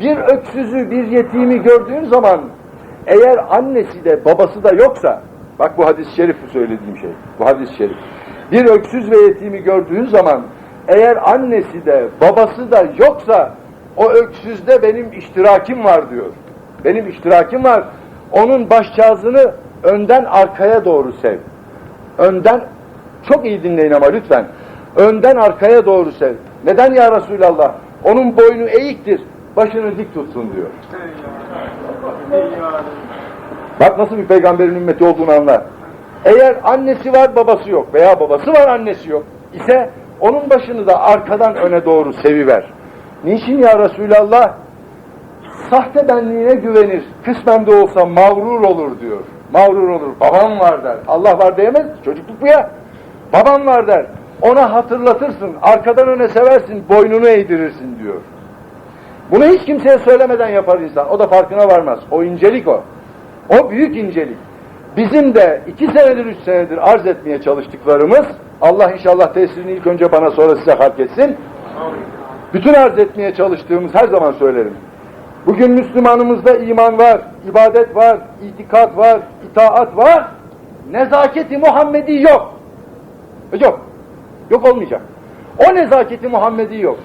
Bir öksüzü, bir yetimi gördüğün zaman eğer annesi de babası da yoksa, bak bu hadis-i şerif söylediğim şey, bu hadis-i şerif. Bir öksüz ve yetimi gördüğün zaman eğer annesi de babası da yoksa o öksüzde benim iştirakim var diyor. Benim iştirakim var. Onun başçağızını önden arkaya doğru sev. Önden, çok iyi dinleyin ama lütfen. Önden arkaya doğru sev. Neden ya Resulallah? Onun boynu eğiktir, başını dik tutsun diyor. Bak nasıl bir peygamberin ümmeti olduğunu anlar. Eğer annesi var babası yok veya babası var annesi yok ise onun başını da arkadan öne doğru seviver. Niçin ya Resulallah? Sahte benliğine güvenir. Kısmen de olsa mağrur olur diyor. Mağrur olur. Babam var der. Allah var diyemez. Çocukluk bu ya. Babam var der. Ona hatırlatırsın. Arkadan öne seversin. Boynunu eğdirirsin diyor. Bunu hiç kimseye söylemeden yapar insan. O da farkına varmaz. O incelik o. O büyük incelik. Bizim de iki senedir, üç senedir arz etmeye çalıştıklarımız, Allah inşallah tesirini ilk önce bana sonra size hak etsin. Bütün arz etmeye çalıştığımız her zaman söylerim. Bugün Müslümanımızda iman var, ibadet var, itikat var, itaat var. Nezaketi Muhammedi yok. Yok. Yok olmayacak. O nezaketi Muhammedi yok.